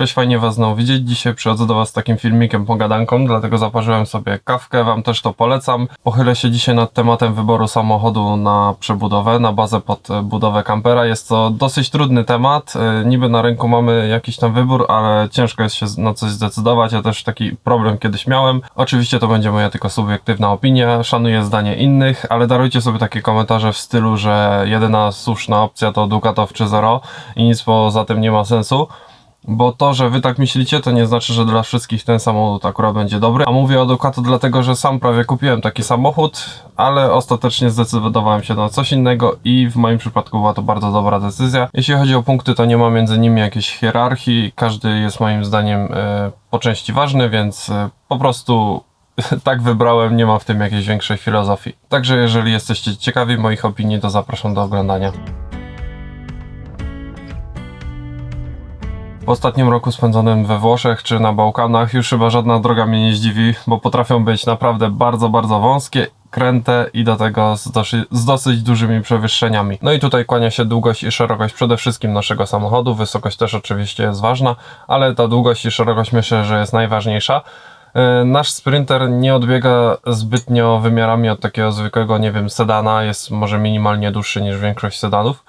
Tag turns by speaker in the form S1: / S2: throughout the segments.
S1: Cześć, fajnie Was znowu widzieć. Dzisiaj przychodzę do Was z takim filmikiem pogadanką, dlatego zaparzyłem sobie kawkę, Wam też to polecam. Pochylę się dzisiaj nad tematem wyboru samochodu na przebudowę, na bazę pod e, budowę kampera. Jest to dosyć trudny temat. E, Niby na rynku mamy jakiś tam wybór, ale ciężko jest się na coś zdecydować. Ja też taki problem kiedyś miałem. Oczywiście to będzie moja tylko subiektywna opinia, szanuję zdanie innych, ale darujcie sobie takie komentarze w stylu, że jedyna słuszna opcja to Ducatow czy Zero i nic poza tym nie ma sensu. Bo to, że wy tak myślicie, to nie znaczy, że dla wszystkich ten samochód akurat będzie dobry. A mówię o Ducato dlatego, że sam prawie kupiłem taki samochód, ale ostatecznie zdecydowałem się na coś innego i w moim przypadku była to bardzo dobra decyzja. Jeśli chodzi o punkty, to nie ma między nimi jakiejś hierarchii. Każdy jest moim zdaniem e, po części ważny, więc e, po prostu tak wybrałem, nie ma w tym jakiejś większej filozofii. Także jeżeli jesteście ciekawi moich opinii, to zapraszam do oglądania. W ostatnim roku spędzonym we Włoszech czy na Bałkanach już chyba żadna droga mnie nie zdziwi, bo potrafią być naprawdę bardzo, bardzo wąskie, kręte i do tego z dosyć, z dosyć dużymi przewyższeniami. No i tutaj kłania się długość i szerokość przede wszystkim naszego samochodu. Wysokość też oczywiście jest ważna, ale ta długość i szerokość myślę, że jest najważniejsza. E, Nasz Sprinter nie odbiega zbytnio wymiarami od takiego zwykłego, nie wiem, sedana. Jest może minimalnie dłuższy niż większość sedanów.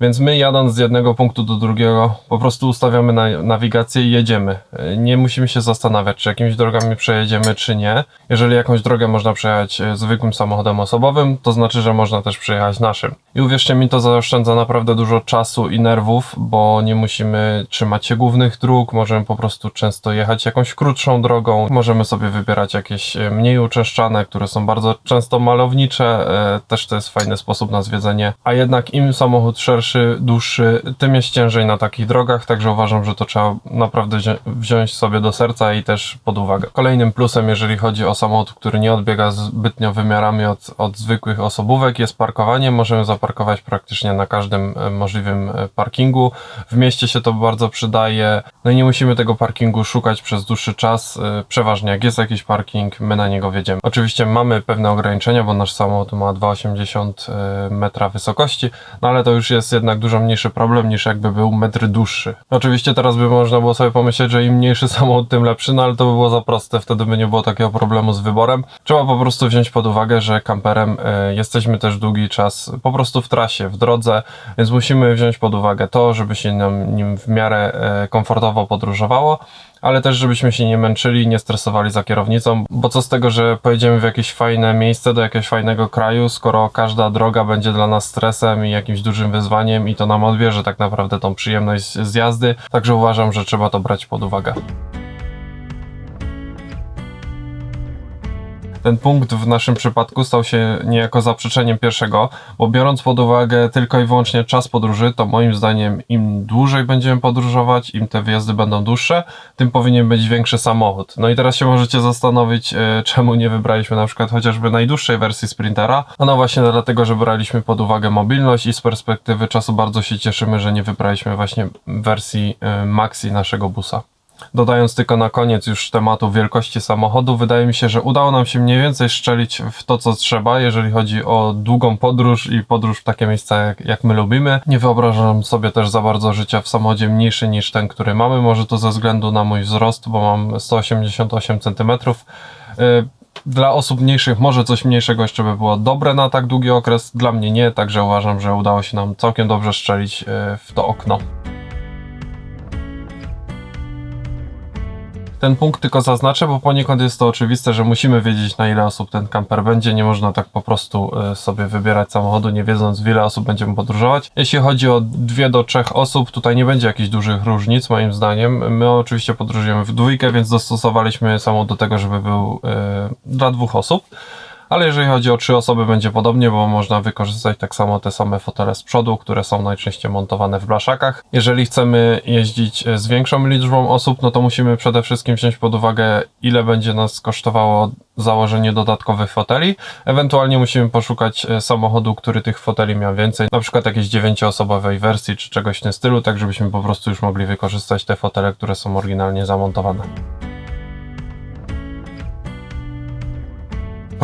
S1: Więc my jadąc z jednego punktu do drugiego, po prostu ustawiamy na nawigację i jedziemy. Nie musimy się zastanawiać, czy jakimiś drogami przejedziemy, czy nie. Jeżeli jakąś drogę można przejechać e, zwykłym samochodem osobowym, to znaczy, że można też przejechać naszym. I uwierzcie mi, to zaoszczędza naprawdę dużo czasu i nerwów, bo nie musimy trzymać się głównych dróg, możemy po prostu często jechać jakąś krótszą drogą, możemy sobie wybierać jakieś e, mniej uczęszczane, które są bardzo często malownicze, e, też to jest fajny sposób na zwiedzenie, a jednak im samochód szerszy, dłuższy, tym jest ciężej na takich drogach, także uważam, że to trzeba naprawdę wzią- wziąć sobie do serca i też pod uwagę. Kolejnym plusem, jeżeli chodzi o samochód, który nie odbiega zbytnio wymiarami od, od zwykłych osobówek, jest parkowanie. Możemy zaparkować praktycznie na każdym e, możliwym e, parkingu. W mieście się to bardzo przydaje. No i nie musimy tego parkingu szukać przez dłuższy czas. E, Przeważnie jak jest jakiś parking, my na niego wjedziemy. Oczywiście mamy pewne ograniczenia, bo nasz samochód ma 2,80 e, metra wysokości, no ale to już jest jednak dużo mniejszy problem niż jakby był metr dłuższy. Oczywiście teraz by można było sobie pomyśleć, że im mniejszy samochód, tym lepszy, no ale to by było za proste, wtedy by nie było takiego problemu z wyborem. Trzeba po prostu wziąć pod uwagę, że kamperem e, jesteśmy też długi czas po prostu w trasie, w drodze, więc musimy wziąć pod uwagę to, żeby się nam nim w miarę e, komfortowo podróżowało ale też żebyśmy się nie męczyli, nie stresowali za kierownicą, bo co z tego, że pojedziemy w jakieś fajne miejsce, do jakiegoś fajnego kraju, skoro każda droga będzie dla nas stresem i jakimś dużym wyzwaniem i to nam odbierze tak naprawdę tą przyjemność z jazdy, także uważam, że trzeba to brać pod uwagę. Ten punkt w naszym przypadku stał się niejako zaprzeczeniem pierwszego, bo biorąc pod uwagę tylko i wyłącznie czas podróży, to moim zdaniem im dłużej będziemy podróżować, im te wyjazdy będą dłuższe, tym powinien być większy samochód. No i teraz się możecie zastanowić, e, czemu nie wybraliśmy na przykład chociażby najdłuższej wersji Sprintera. No właśnie dlatego, że braliśmy pod uwagę mobilność i z perspektywy czasu bardzo się cieszymy, że nie wybraliśmy właśnie wersji e, Maxi naszego busa. Dodając tylko na koniec już tematu wielkości samochodu, wydaje mi się, że udało nam się mniej więcej szczelić w to, co trzeba, jeżeli chodzi o długą podróż i podróż w takie miejsca, jak, jak my lubimy. Nie wyobrażam sobie też za bardzo życia w samochodzie mniejszy niż ten, który mamy. Może to ze względu na mój wzrost, bo mam 188 cm. Dla osób mniejszych może coś mniejszego jeszcze by było dobre na tak długi okres, dla mnie nie, także uważam, że udało się nam całkiem dobrze szczelić y, w to okno. Ten punkt tylko zaznaczę, bo poniekąd jest to oczywiste, że musimy wiedzieć na ile osób ten kamper będzie. Nie można tak po prostu y, sobie wybierać samochodu, nie wiedząc w ile osób będziemy podróżować. Jeśli chodzi o dwie do trzech osób, tutaj nie będzie jakichś dużych różnic moim zdaniem. My oczywiście podróżujemy w dwójkę, więc dostosowaliśmy samochód do tego, żeby był y, dla dwóch osób. Ale jeżeli chodzi o trzy osoby, będzie podobnie, bo można wykorzystać tak samo te same fotele z przodu, które są najczęściej montowane w blaszakach. Jeżeli chcemy jeździć z większą liczbą osób, no to musimy przede wszystkim wziąć pod uwagę, ile będzie nas kosztowało założenie dodatkowych foteli. Ewentualnie musimy poszukać e, samochodu, który tych foteli miał więcej, na przykład jakiejś dziewięcioosobowej wersji czy czegoś w tym stylu, tak żebyśmy po prostu już mogli wykorzystać te fotele, które są oryginalnie zamontowane.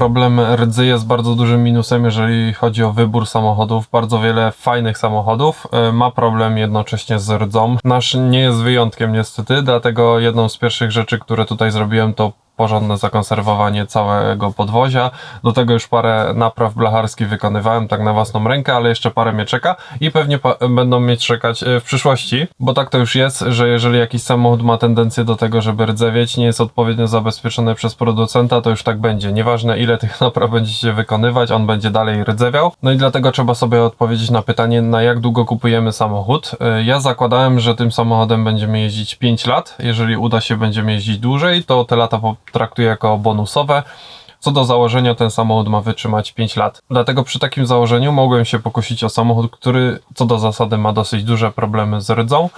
S1: Problem rdzy jest bardzo dużym minusem, jeżeli chodzi o wybór samochodów. Bardzo wiele fajnych samochodów e, ma problem jednocześnie z rdzą. Nasz nie jest wyjątkiem niestety, dlatego jedną z pierwszych rzeczy, które tutaj zrobiłem to porządne zakonserwowanie całego podwozia. Do tego już parę napraw blacharskich wykonywałem tak na własną rękę, ale jeszcze parę mnie czeka i pewnie będą mnie czekać e, w przyszłości, bo tak to już jest, że jeżeli jakiś samochód ma tendencję do tego, żeby rdzewieć, nie jest odpowiednio zabezpieczony przez producenta, to już tak będzie. Nieważne ile tych napraw będziecie wykonywać, on będzie dalej rdzewiał. No i dlatego trzeba sobie odpowiedzieć na pytanie, na jak długo kupujemy samochód. E, ja zakładałem, że tym samochodem będziemy jeździć 5 lat. Jeżeli uda się będziemy jeździć dłużej, to te lata po traktuję jako bonusowe. Co do założenia, ten samochód ma wytrzymać 5 lat. Dlatego przy takim założeniu mogłem się pokusić o samochód, który co do zasady ma dosyć duże problemy z rdzą.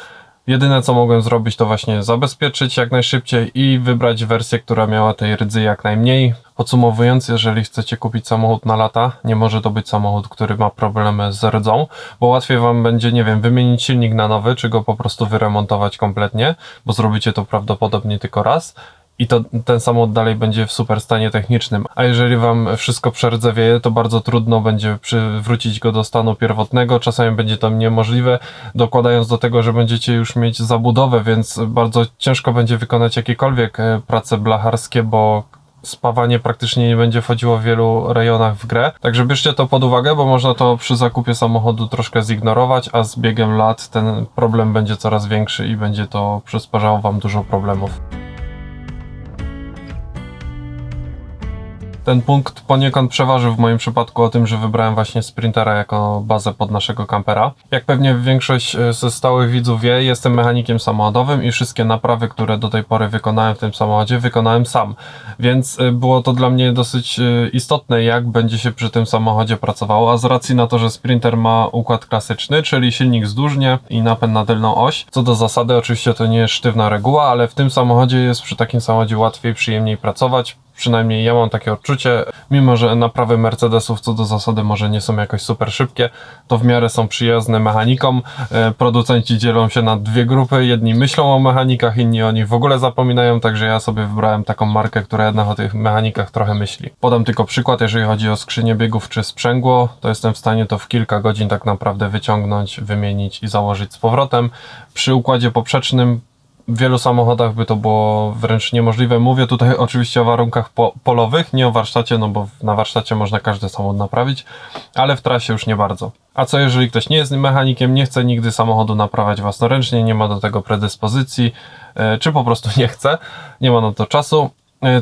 S1: Jedyne co mogłem zrobić to właśnie zabezpieczyć jak najszybciej i wybrać wersję, która miała tej rdzy jak najmniej. Podsumowując, jeżeli chcecie kupić samochód na lata, nie może to być samochód, który ma problemy z rdzą, bo łatwiej wam będzie, nie wiem, wymienić silnik na nowy, czy go po prostu wyremontować kompletnie, bo zrobicie to prawdopodobnie tylko raz i to ten samochód dalej będzie w super stanie technicznym. A jeżeli wam wszystko przerdzewieje, to bardzo trudno będzie przywrócić go do stanu pierwotnego. Czasami będzie to niemożliwe, dokładając do tego, że będziecie już mieć zabudowę, więc bardzo ciężko będzie wykonać jakiekolwiek e, prace blacharskie, bo spawanie praktycznie nie będzie wchodziło w wielu rejonach w grę. Także bierzcie to pod uwagę, bo można to przy zakupie samochodu troszkę zignorować, a z biegiem lat ten problem będzie coraz większy i będzie to przysparzało wam dużo problemów. Ten punkt poniekąd przeważył w moim przypadku o tym, że wybrałem właśnie Sprintera jako bazę pod naszego kampera. Jak pewnie większość e, ze stałych widzów wie, jestem mechanikiem samochodowym i wszystkie naprawy, które do tej pory wykonałem w tym samochodzie, wykonałem sam. Więc e, było to dla mnie dosyć e, istotne, jak będzie się przy tym samochodzie pracowało, a z racji na to, że Sprinter ma układ klasyczny, czyli silnik zdłużnie i napęd na tylną oś, co do zasady oczywiście to nie jest sztywna reguła, ale w tym samochodzie jest przy takim samochodzie łatwiej, przyjemniej pracować Przynajmniej ja mam takie odczucie, mimo że naprawy Mercedesów co do zasady może nie są jakoś super szybkie, to w miarę są przyjazne mechanikom. E, producenci dzielą się na dwie grupy. Jedni myślą o mechanikach, inni o nich w ogóle zapominają, także ja sobie wybrałem taką markę, która jednak o tych mechanikach trochę myśli. Podam tylko przykład, jeżeli chodzi o skrzynię biegów czy sprzęgło, to jestem w stanie to w kilka godzin tak naprawdę wyciągnąć, wymienić i założyć z powrotem. Przy układzie poprzecznym w wielu samochodach by to było wręcz niemożliwe. Mówię tutaj oczywiście o warunkach po polowych, nie o warsztacie, no bo na warsztacie można każdy samochód naprawić, ale w trasie już nie bardzo. A co jeżeli ktoś nie jest mechanikiem, nie chce nigdy samochodu naprawiać własnoręcznie, nie ma do tego predyspozycji, e, czy po prostu nie chce, nie ma na to czasu,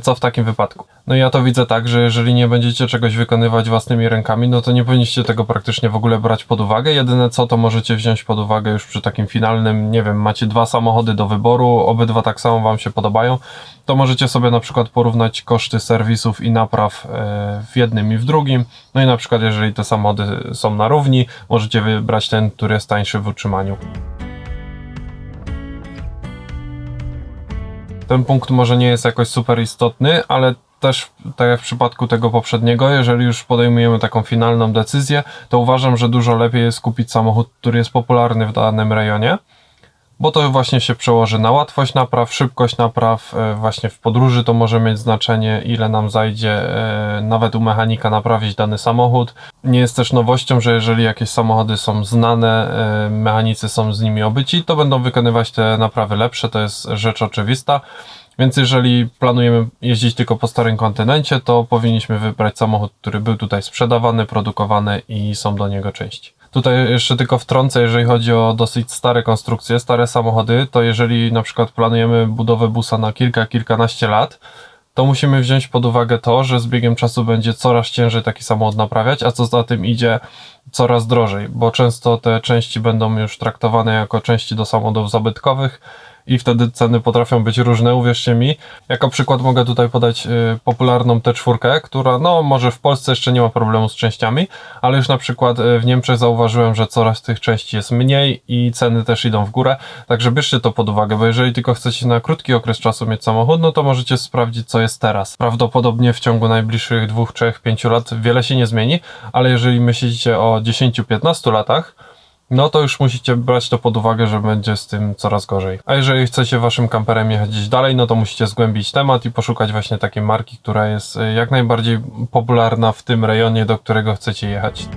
S1: co w takim wypadku? No ja to widzę tak, że jeżeli nie będziecie czegoś wykonywać własnymi rękami, no to nie powinniście tego praktycznie w ogóle brać pod uwagę. Jedyne co to możecie wziąć pod uwagę już przy takim finalnym, nie wiem, macie dwa samochody do wyboru, obydwa tak samo Wam się podobają, to możecie sobie na przykład porównać koszty serwisów i napraw e, w jednym i w drugim. No i na przykład jeżeli te samochody są na równi, możecie wybrać ten, który jest tańszy w utrzymaniu. Ten punkt może nie jest jakoś super istotny, ale też, tak jak w przypadku tego poprzedniego, jeżeli już podejmujemy taką finalną decyzję, to uważam, że dużo lepiej jest kupić samochód, który jest popularny w danym rejonie, bo to właśnie się przełoży na łatwość napraw, szybkość napraw, e, właśnie w podróży to może mieć znaczenie, ile nam zajdzie e, nawet u mechanika naprawić dany samochód. Nie jest też nowością, że jeżeli jakieś samochody są znane, e, mechanicy są z nimi obyci, to będą wykonywać te naprawy lepsze, to jest rzecz oczywista. Więc jeżeli planujemy jeździć tylko po starym kontynencie, to powinniśmy wybrać samochód, który był tutaj sprzedawany, produkowany i są do niego części. Tutaj jeszcze tylko wtrącę, jeżeli chodzi o dosyć stare konstrukcje, stare samochody, to jeżeli na przykład planujemy budowę busa na kilka, kilkanaście lat, to musimy wziąć pod uwagę to, że z biegiem czasu będzie coraz ciężej taki samochód naprawiać, a co za tym idzie coraz drożej, bo często te części będą już traktowane jako części do samochodów zabytkowych, i wtedy ceny potrafią być różne, uwierzcie mi. Jako przykład mogę tutaj podać y, popularną T4, która no może w Polsce jeszcze nie ma problemu z częściami, ale już na przykład y, w Niemczech zauważyłem, że coraz tych części jest mniej i ceny też idą w górę, także bierzcie to pod uwagę, bo jeżeli tylko chcecie na krótki okres czasu mieć samochód, no to możecie sprawdzić co jest teraz. Prawdopodobnie w ciągu najbliższych 2, 3, 5 lat wiele się nie zmieni, ale jeżeli myślicie o 10-15 latach, no to już musicie brać to pod uwagę, że będzie z tym coraz gorzej. A jeżeli chcecie waszym kamperem jechać gdzieś dalej, no to musicie zgłębić temat i poszukać właśnie takiej marki, która jest y, jak najbardziej popularna w tym rejonie, do którego chcecie jechać.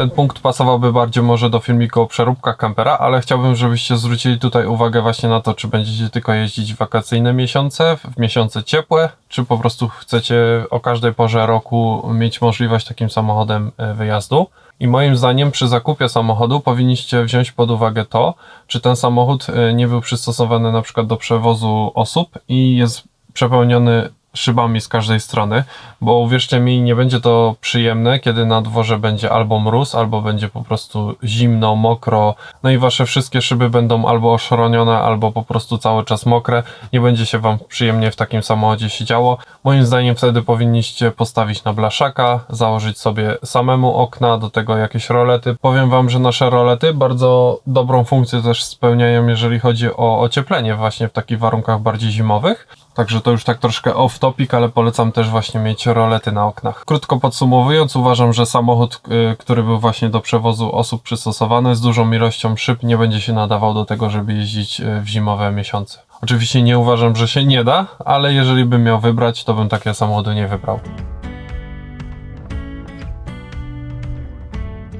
S1: Ten punkt pasowałby bardziej może do filmiku o przeróbkach kampera, ale chciałbym, żebyście zwrócili tutaj uwagę właśnie na to, czy będziecie tylko jeździć w wakacyjne miesiące, w miesiące ciepłe, czy po prostu chcecie o każdej porze roku mieć możliwość takim samochodem e, wyjazdu. I moim zdaniem przy zakupie samochodu powinniście wziąć pod uwagę to, czy ten samochód e, nie był przystosowany na przykład do przewozu osób i jest przepełniony szybami z każdej strony, bo uwierzcie mi, nie będzie to przyjemne, kiedy na dworze będzie albo mróz, albo będzie po prostu zimno, mokro, no i wasze wszystkie szyby będą albo oszronione, albo po prostu cały czas mokre. Nie będzie się wam przyjemnie w takim samochodzie siedziało. Moim zdaniem wtedy powinniście postawić na blaszaka, założyć sobie samemu okna, do tego jakieś rolety. Powiem wam, że nasze rolety bardzo dobrą funkcję też spełniają, jeżeli chodzi o ocieplenie właśnie w takich warunkach bardziej zimowych. Także to już tak troszkę off topic, ale polecam też właśnie mieć rolety na oknach. Krótko podsumowując, uważam, że samochód, y, który był właśnie do przewozu osób przystosowany z dużą ilością szyb nie będzie się nadawał do tego, żeby jeździć y, w zimowe miesiące. Oczywiście nie uważam, że się nie da, ale jeżeli bym miał wybrać, to bym takie samochody nie wybrał.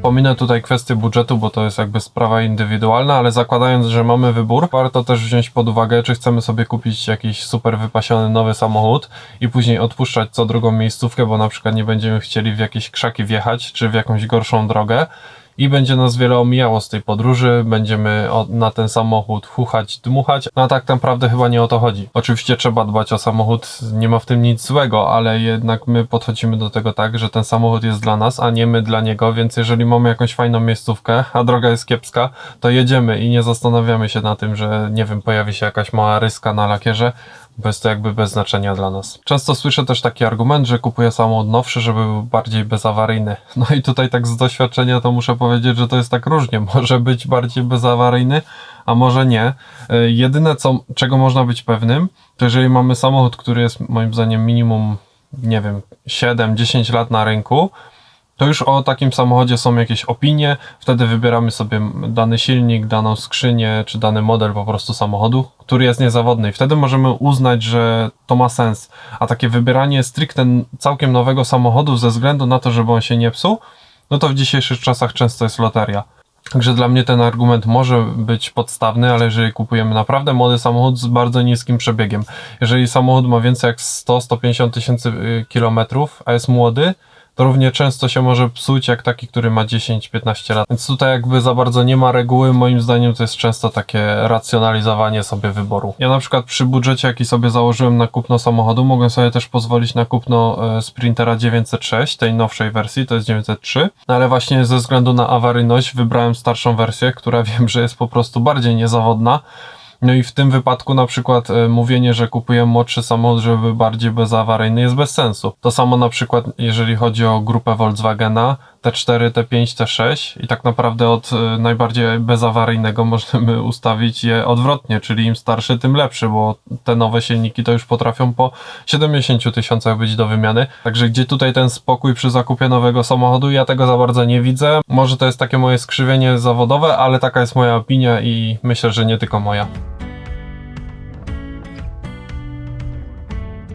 S1: Pominę tutaj kwestię budżetu, bo to jest jakby sprawa indywidualna, ale zakładając, że mamy wybór, warto też wziąć pod uwagę, czy chcemy sobie kupić jakiś super wypasiony nowy samochód i później odpuszczać co drugą miejscówkę, bo na przykład nie będziemy chcieli w jakieś krzaki wjechać, czy w jakąś gorszą drogę i będzie nas wiele omijało z tej podróży, będziemy na ten samochód chuchać, dmuchać, no a tak naprawdę chyba nie o to chodzi. Oczywiście trzeba dbać o samochód, nie ma w tym nic złego, ale jednak my podchodzimy do tego tak, że ten samochód jest dla nas, a nie my dla niego, więc jeżeli mamy jakąś fajną miejscówkę, a droga jest kiepska, to jedziemy i nie zastanawiamy się na tym, że nie wiem, pojawi się jakaś mała ryska na lakierze, bo jest to jakby bez znaczenia dla nas. Często słyszę też taki argument, że kupuję samochód nowszy, żeby był bardziej bezawaryjny. No i tutaj tak z doświadczenia to muszę powiedzieć, że to jest tak różnie. Może być bardziej bezawaryjny, a może nie. E, jedyne, co, czego można być pewnym, to jeżeli mamy samochód, który jest moim zdaniem minimum, nie wiem, 7-10 lat na rynku, to już o takim samochodzie są jakieś opinie, wtedy wybieramy sobie dany silnik, daną skrzynię, czy dany model po prostu samochodu, który jest niezawodny i wtedy możemy uznać, że to ma sens. A takie wybieranie stricte całkiem nowego samochodu ze względu na to, żeby on się nie psuł, no to w dzisiejszych czasach często jest loteria. Także dla mnie ten argument może być podstawny, ale jeżeli kupujemy naprawdę młody samochód z bardzo niskim przebiegiem, jeżeli samochód ma więcej jak 100-150 tysięcy y, kilometrów, a jest młody, równie często się może psuć jak taki, który ma 10-15 lat. Więc tutaj jakby za bardzo nie ma reguły. Moim zdaniem to jest często takie racjonalizowanie sobie wyboru. Ja na przykład przy budżecie, jaki sobie założyłem na kupno samochodu, mogę sobie też pozwolić na kupno e, Sprintera 906, tej nowszej wersji, to jest 903. No ale właśnie ze względu na awaryjność wybrałem starszą wersję, która wiem, że jest po prostu bardziej niezawodna. No i w tym wypadku na przykład e, mówienie, że kupuję młodszy samochód, żeby bardziej bezawaryjny jest bez sensu. To samo na przykład jeżeli chodzi o grupę Volkswagena, T4, T5, T6 i tak naprawdę od e, najbardziej bezawaryjnego możemy ustawić je odwrotnie, czyli im starszy, tym lepszy, bo te nowe silniki to już potrafią po 70 tysiącach być do wymiany. Także gdzie tutaj ten spokój przy zakupie nowego samochodu, ja tego za bardzo nie widzę. Może to jest takie moje skrzywienie zawodowe, ale taka jest moja opinia i myślę, że nie tylko moja.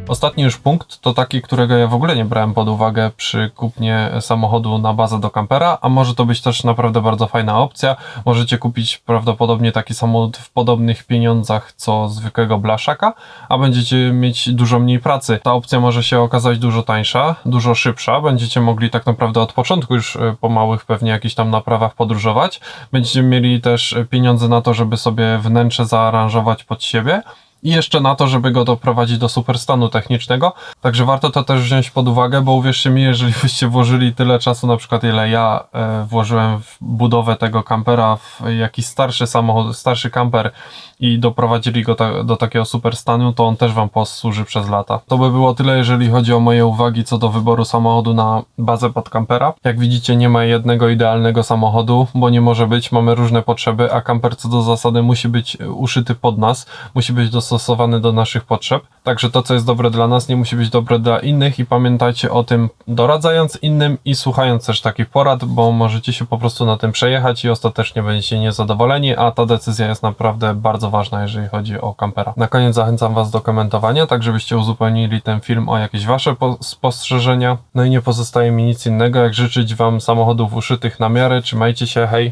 S1: Ostatni już punkt to taki, którego ja w ogóle nie brałem pod uwagę przy kupnie samochodu na bazę do kampera, a może to być też naprawdę bardzo fajna opcja. Możecie kupić prawdopodobnie taki samochód w podobnych pieniądzach co zwykłego blaszaka, a będziecie mieć dużo mniej pracy. Ta opcja może się okazać dużo tańsza, dużo szybsza. Będziecie mogli tak naprawdę od początku już e, po małych pewnie jakichś tam naprawach podróżować. Będziecie mieli też pieniądze na to, żeby sobie wnętrze zaaranżować pod siebie i jeszcze na to, żeby go doprowadzić do superstanu technicznego. Także warto to też wziąć pod uwagę, bo uwierzcie mi, jeżeli byście włożyli tyle czasu, na przykład ile ja e, włożyłem w budowę tego kampera, w jakiś starszy samochód, starszy kamper i doprowadzili go ta, do takiego superstanu, to on też Wam posłuży przez lata. To by było tyle, jeżeli chodzi o moje uwagi co do wyboru samochodu na bazę pod kampera. Jak widzicie, nie ma jednego idealnego samochodu, bo nie może być, mamy różne potrzeby, a kamper co do zasady musi być uszyty pod nas, musi być dostosowany dostosowany do naszych potrzeb. Także to, co jest dobre dla nas, nie musi być dobre dla innych i pamiętajcie o tym, doradzając innym i słuchając też takich porad, bo możecie się po prostu na tym przejechać i ostatecznie będziecie niezadowoleni, a ta decyzja jest naprawdę bardzo ważna, jeżeli chodzi o kampera. Na koniec zachęcam Was do komentowania, tak żebyście uzupełnili ten film o jakieś Wasze po- spostrzeżenia. No i nie pozostaje mi nic innego, jak życzyć Wam samochodów uszytych na miarę. Trzymajcie się, hej!